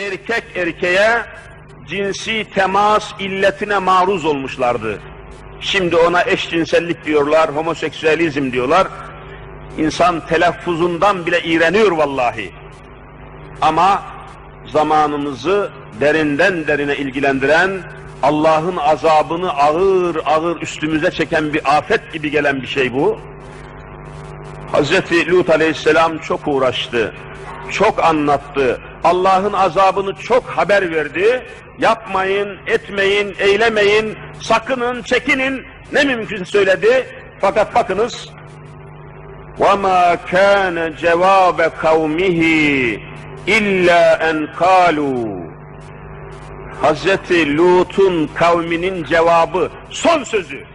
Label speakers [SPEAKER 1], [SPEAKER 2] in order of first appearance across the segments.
[SPEAKER 1] erkek erkeğe cinsi temas illetine maruz olmuşlardı. Şimdi ona eşcinsellik diyorlar, homoseksüelizm diyorlar. İnsan telaffuzundan bile iğreniyor vallahi. Ama zamanımızı derinden derine ilgilendiren, Allah'ın azabını ağır ağır üstümüze çeken bir afet gibi gelen bir şey bu. Hazreti Lut aleyhisselam çok uğraştı, çok anlattı, Allah'ın azabını çok haber verdi. Yapmayın, etmeyin, eylemeyin, sakının, çekinin ne mümkün söyledi. Fakat bakınız, وَمَا كَانَ جَوَابَ قَوْمِهِ اِلَّا اَنْ قَالُوا Hazreti Lut'un kavminin cevabı, son sözü.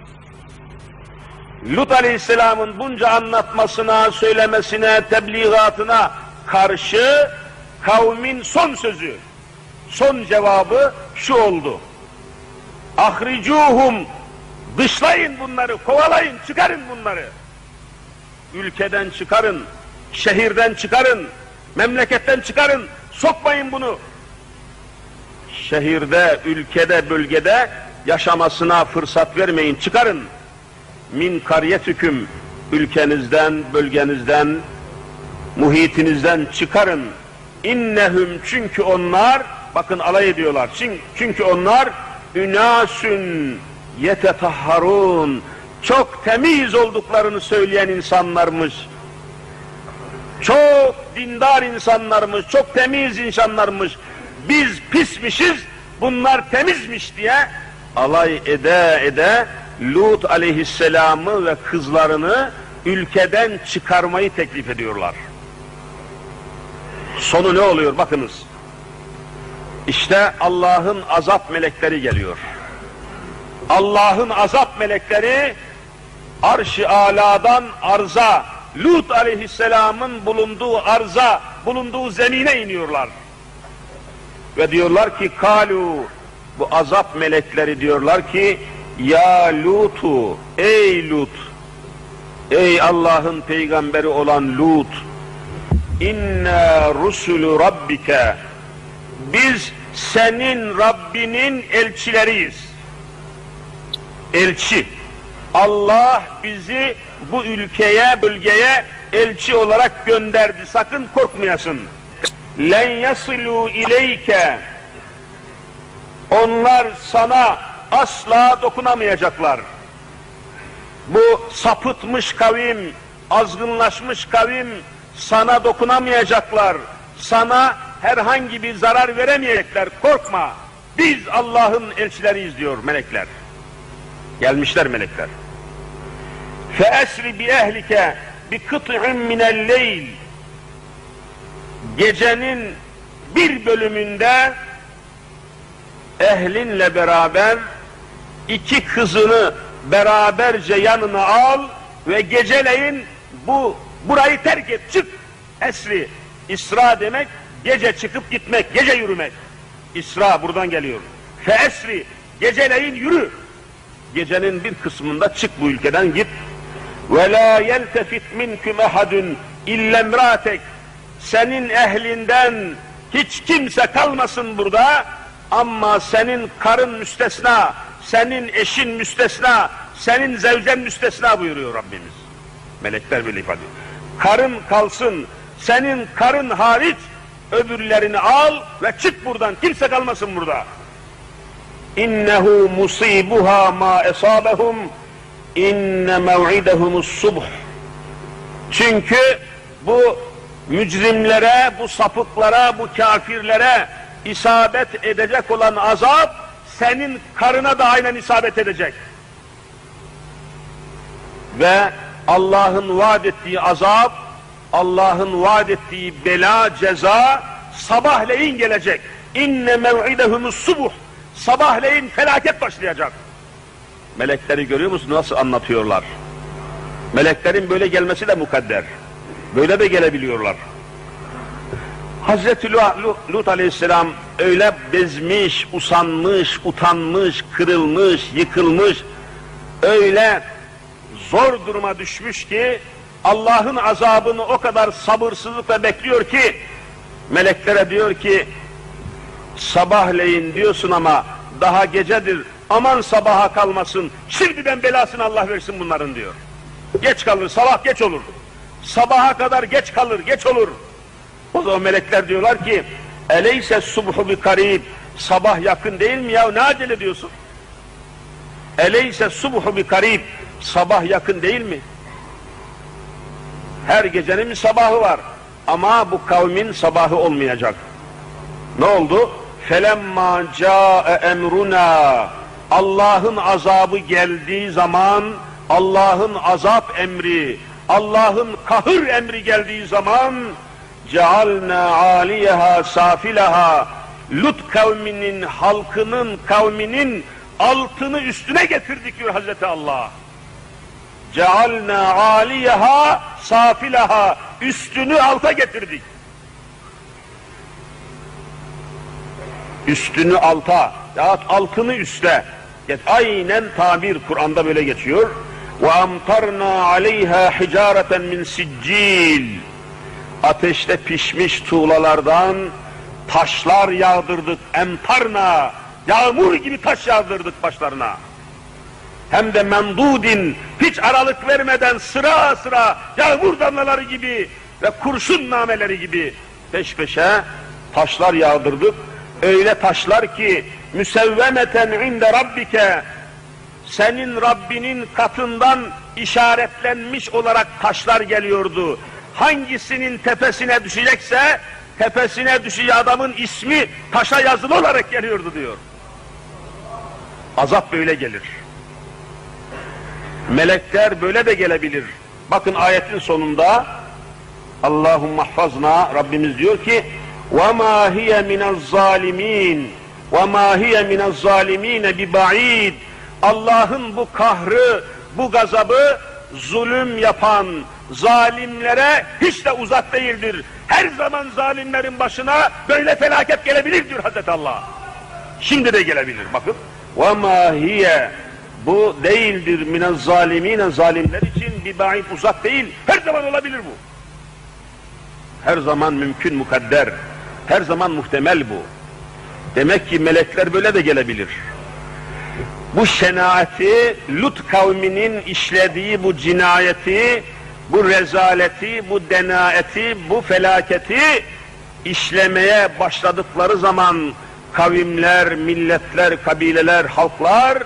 [SPEAKER 1] Lut Aleyhisselam'ın bunca anlatmasına, söylemesine, tebliğatına karşı kavmin son sözü, son cevabı şu oldu. Ahricuhum, dışlayın bunları, kovalayın, çıkarın bunları. Ülkeden çıkarın, şehirden çıkarın, memleketten çıkarın, sokmayın bunu. Şehirde, ülkede, bölgede yaşamasına fırsat vermeyin, çıkarın. Min kariyetüküm, ülkenizden, bölgenizden, muhitinizden çıkarın. İnnehum çünkü onlar, bakın alay ediyorlar, çünkü onlar ünasün yetetahharun, çok temiz olduklarını söyleyen insanlarmış. Çok dindar insanlarmış, çok temiz insanlarmış. Biz pismişiz, bunlar temizmiş diye alay ede ede Lut aleyhisselamı ve kızlarını ülkeden çıkarmayı teklif ediyorlar. Sonu ne oluyor bakınız. İşte Allah'ın azap melekleri geliyor. Allah'ın azap melekleri arş-ı aladan arza, Lut aleyhisselamın bulunduğu arza, bulunduğu zemine iniyorlar. Ve diyorlar ki kalu, bu azap melekleri diyorlar ki ya Lutu, ey Lut, ey Allah'ın peygamberi olan Lut, inna rusulü rabbike, biz senin Rabbinin elçileriyiz. Elçi. Allah bizi bu ülkeye, bölgeye elçi olarak gönderdi. Sakın korkmayasın. Len yasilu ileyke. Onlar sana asla dokunamayacaklar. Bu sapıtmış kavim, azgınlaşmış kavim sana dokunamayacaklar. Sana herhangi bir zarar veremeyecekler. Korkma. Biz Allah'ın elçileriyiz diyor melekler. Gelmişler melekler. Feesri bi ehlike bi kıt'in minel leyl. Gecenin bir bölümünde ehlinle beraber iki kızını beraberce yanına al ve geceleyin bu burayı terk et, çık. Esri, İsra demek gece çıkıp gitmek, gece yürümek. İsra buradan geliyor. Fe esri, geceleyin yürü. Gecenin bir kısmında çık bu ülkeden git. Ve la yeltefit minkum ehadun illa imraatek. Senin ehlinden hiç kimse kalmasın burada ama senin karın müstesna, senin eşin müstesna, senin zevcen müstesna buyuruyor Rabbimiz. Melekler böyle ifade ediyor. Karın kalsın, senin karın hariç öbürlerini al ve çık buradan. Kimse kalmasın burada. İnnehu musibuha ma esabehum inne mev'idehumus subh. Çünkü bu mücrimlere, bu sapıklara, bu kafirlere isabet edecek olan azap senin karına da aynen isabet edecek. Ve Allah'ın vaat ettiği azap, Allah'ın vaat ettiği bela, ceza sabahleyin gelecek. İnne mev'idehumus subuh. Sabahleyin felaket başlayacak. Melekleri görüyor musun nasıl anlatıyorlar? Meleklerin böyle gelmesi de mukadder. Böyle de gelebiliyorlar. Hazreti Lu- Lu- Lut aleyhisselam öyle bezmiş, usanmış, utanmış, kırılmış, yıkılmış, öyle zor duruma düşmüş ki Allah'ın azabını o kadar sabırsızlıkla bekliyor ki meleklere diyor ki sabahleyin diyorsun ama daha gecedir aman sabaha kalmasın şimdiden belasını Allah versin bunların diyor. Geç kalır sabah geç olur. Sabaha kadar geç kalır geç olur. O zaman melekler diyorlar ki eleyse subhu bi karib sabah yakın değil mi ya ne acele diyorsun? Eleyse subhu bi karib sabah yakın değil mi? Her gecenin sabahı var. Ama bu kavmin sabahı olmayacak. Ne oldu? Felemma ca'e emruna Allah'ın azabı geldiği zaman Allah'ın azap emri Allah'ın kahır emri geldiği zaman cealna aliyeha safilaha Lut kavminin halkının kavminin altını üstüne getirdik diyor Hazreti Allah. Cealna aliyeha safilaha üstünü alta getirdik. Üstünü alta ya altını üste. Aynen tabir Kur'an'da böyle geçiyor. Ve amtarna aleyha hicareten min siccil. Ateşte pişmiş tuğlalardan taşlar yağdırdık. Emtarna yağmur gibi taş yağdırdık başlarına hem de mendudin hiç aralık vermeden sıra sıra yağmur damlaları gibi ve kurşun nameleri gibi peş peşe taşlar yağdırdık. Öyle taşlar ki müsevvemeten inde rabbike senin Rabbinin katından işaretlenmiş olarak taşlar geliyordu. Hangisinin tepesine düşecekse tepesine düşeceği adamın ismi taşa yazılı olarak geliyordu diyor. Azap böyle gelir. Melekler böyle de gelebilir. Bakın ayetin sonunda Allahum mahfazna Rabbimiz diyor ki وَمَا هِيَ مِنَ الظَّالِمِينَ وَمَا هِيَ مِنَ الظَّالِمِينَ بِبَعِيدٍ Allah'ın bu kahrı, bu gazabı zulüm yapan zalimlere hiç de uzak değildir. Her zaman zalimlerin başına böyle felaket gelebilir diyor Hazreti Allah. Şimdi de gelebilir bakın. وَمَا هِيَ bu değildir mine zalimine zalimler için bir baid uzak değil. Her zaman olabilir bu. Her zaman mümkün mukadder. Her zaman muhtemel bu. Demek ki melekler böyle de gelebilir. Bu şenaati, Lut kavminin işlediği bu cinayeti, bu rezaleti, bu denaeti, bu felaketi işlemeye başladıkları zaman kavimler, milletler, kabileler, halklar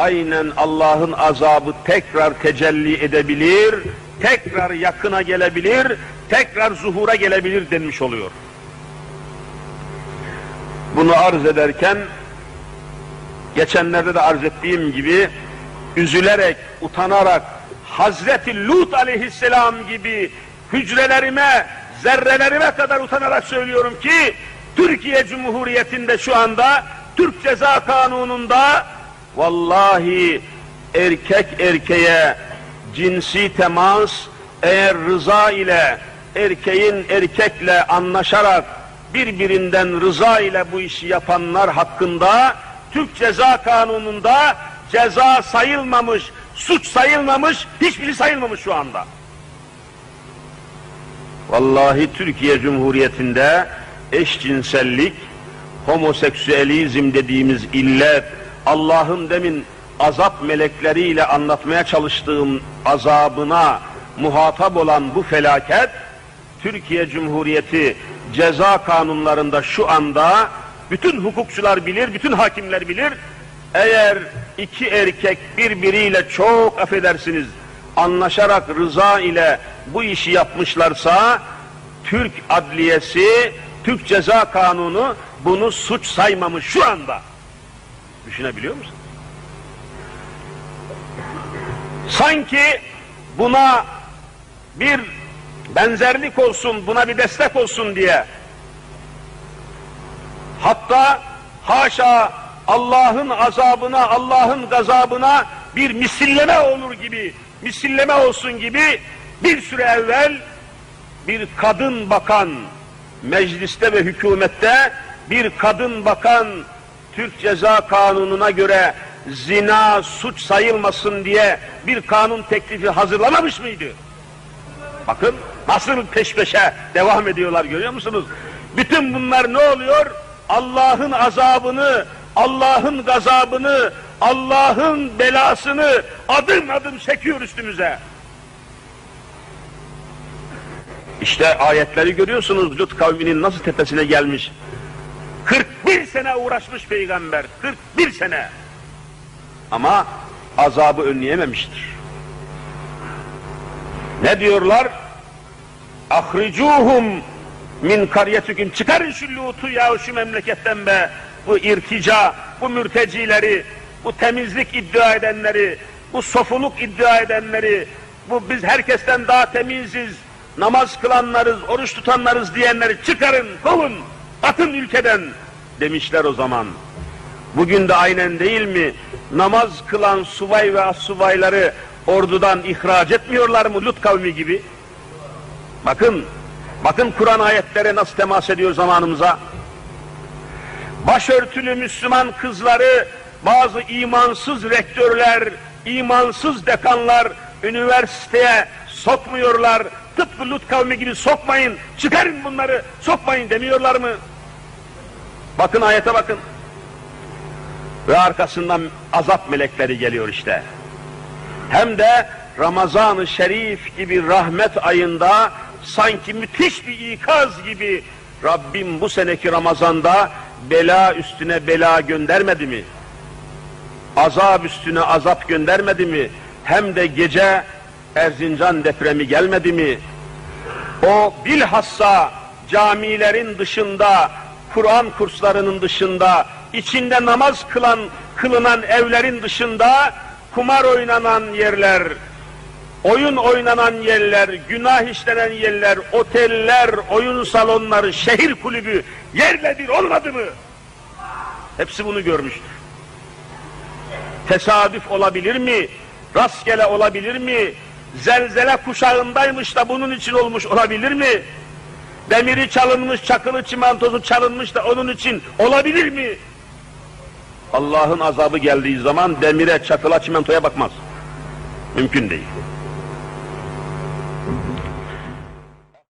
[SPEAKER 1] aynen Allah'ın azabı tekrar tecelli edebilir, tekrar yakına gelebilir, tekrar zuhura gelebilir denmiş oluyor. Bunu arz ederken, geçenlerde de arz ettiğim gibi, üzülerek, utanarak, Hazreti Lut aleyhisselam gibi hücrelerime, zerrelerime kadar utanarak söylüyorum ki, Türkiye Cumhuriyeti'nde şu anda, Türk Ceza Kanunu'nda, Vallahi erkek erkeğe cinsi temas eğer rıza ile erkeğin erkekle anlaşarak birbirinden rıza ile bu işi yapanlar hakkında Türk Ceza Kanunu'nda ceza sayılmamış, suç sayılmamış, hiçbir şey sayılmamış şu anda. Vallahi Türkiye Cumhuriyeti'nde eşcinsellik, homoseksüelizm dediğimiz illet, Allah'ın demin azap melekleriyle anlatmaya çalıştığım azabına muhatap olan bu felaket, Türkiye Cumhuriyeti ceza kanunlarında şu anda bütün hukukçular bilir, bütün hakimler bilir, eğer iki erkek birbiriyle çok affedersiniz anlaşarak rıza ile bu işi yapmışlarsa Türk adliyesi, Türk ceza kanunu bunu suç saymamış şu anda. Düşünebiliyor musun? Sanki buna bir benzerlik olsun, buna bir destek olsun diye hatta haşa Allah'ın azabına, Allah'ın gazabına bir misilleme olur gibi, misilleme olsun gibi bir süre evvel bir kadın bakan mecliste ve hükümette bir kadın bakan Türk Ceza Kanunu'na göre zina suç sayılmasın diye bir kanun teklifi hazırlamamış mıydı? Bakın nasıl peş peşe devam ediyorlar görüyor musunuz? Bütün bunlar ne oluyor? Allah'ın azabını, Allah'ın gazabını, Allah'ın belasını adım adım çekiyor üstümüze. İşte ayetleri görüyorsunuz Lut kavminin nasıl tepesine gelmiş. 41 sene uğraşmış peygamber, 41 sene. Ama azabı önleyememiştir. Ne diyorlar? Ahricuhum min karyetikum. Çıkarın şu Lut'u ya şu memleketten be. Bu irtica, bu mürtecileri, bu temizlik iddia edenleri, bu sofuluk iddia edenleri, bu biz herkesten daha temiziz, namaz kılanlarız, oruç tutanlarız diyenleri çıkarın, kovun, atın ülkeden demişler o zaman. Bugün de aynen değil mi? Namaz kılan subay ve assubayları ordudan ihraç etmiyorlar mı Lut kavmi gibi? Bakın, bakın Kur'an ayetleri nasıl temas ediyor zamanımıza. Başörtülü Müslüman kızları bazı imansız rektörler, imansız dekanlar üniversiteye sokmuyorlar. Tıpkı Lut kavmi gibi sokmayın, çıkarın bunları, sokmayın demiyorlar mı? Bakın ayete bakın. Ve arkasından azap melekleri geliyor işte. Hem de Ramazan-ı Şerif gibi rahmet ayında sanki müthiş bir ikaz gibi Rabbim bu seneki Ramazan'da bela üstüne bela göndermedi mi? Azap üstüne azap göndermedi mi? Hem de gece Erzincan depremi gelmedi mi? O bilhassa camilerin dışında, Kur'an kurslarının dışında, içinde namaz kılan, kılınan evlerin dışında kumar oynanan yerler, oyun oynanan yerler, günah işlenen yerler, oteller, oyun salonları, şehir kulübü yerle bir olmadı mı? Hepsi bunu görmüştür. Tesadüf olabilir mi? Rastgele olabilir mi? Zelzele kuşağındaymış da bunun için olmuş olabilir mi? Demiri çalınmış, çakılı çimentosu çalınmış da onun için olabilir mi? Allah'ın azabı geldiği zaman demire, çakıla, çimentoya bakmaz. Mümkün değil.